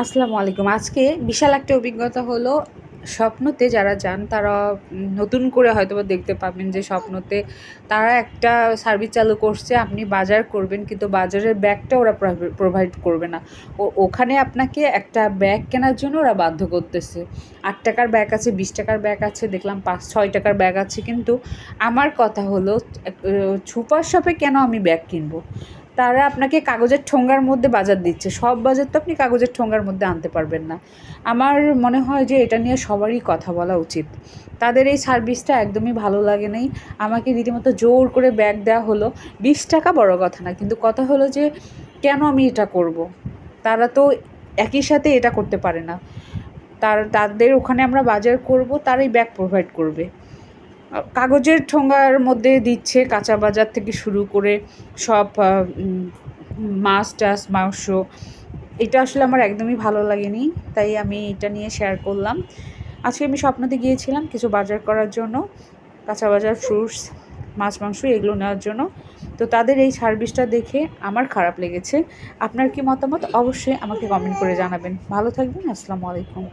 আসসালামু আলাইকুম। আজকে বিশাল একটা অভিজ্ঞতা হলো স্বপ্নতে যারা যান, তারা নতুন করে হয়তো বা দেখতে পাবেন যে স্বপ্নতে তারা একটা সার্ভিস চালু করছে, আপনি বাজার করবেন, কিন্তু বাজারের ব্যাগটা ওরা প্রোভাইড করবে না। ও, ওখানে আপনাকে একটা ব্যাগ কেনার জন্য ওরা বাধ্য করতেছে। আট টাকার ব্যাগ আছে, বিশ টাকার ব্যাগ আছে, দেখলাম পাঁচ, ছয় টাকার ব্যাগ আছে, কিন্তু আমার কথা হলো সুপার শপে কেন আমি ব্যাগ কিনবো? তারা আপনাকে কাগজের ঠোঙ্গার মধ্যে বাজার দিচ্ছে। সব বাজার তো আপনি কাগজের ঠোঙ্গার মধ্যে আনতে পারবেন না। আমার মনে হয় যে এটা নিয়ে সবারই কথা বলা উচিত। তাদের এই সার্ভিসটা একদমই ভালো লাগে নাই। আমাকে রীতিমতো জোর করে ব্যাগ দেওয়া হলো। বিশ টাকা বড় কথা না, কিন্তু কথা হলো যে কেন আমি এটা করব। তারা তো একই সাথে এটা করতে পারে না। তার, তাদের ওখানে আমরা বাজার করব, তারাই ব্যাগ প্রোভাইড করবে। কাগজের ঠোঙার মধ্যে দিচ্ছে কাঁচা বাজার থেকে শুরু করে সব মাছ টাছ, মাংস। এটা আসলে আমার একদমই ভালো লাগেনি, তাই আমি এটা নিয়ে শেয়ার করলাম। আজকে আমি স্বপ্নতে গিয়েছিলাম কিছু বাজার করার জন্য, কাঁচা বাজার ফ্রুটস মাছ, মাংস এগুলো নেওয়ার জন্য। তো তাদের এই সার্ভিসটা দেখে আমার খারাপ লেগেছে। আপনার কি মতামত? অবশ্যই আমাকে কমেন্ট করে জানাবেন। ভালো থাকবেন, আসসালামু আলাইকুম।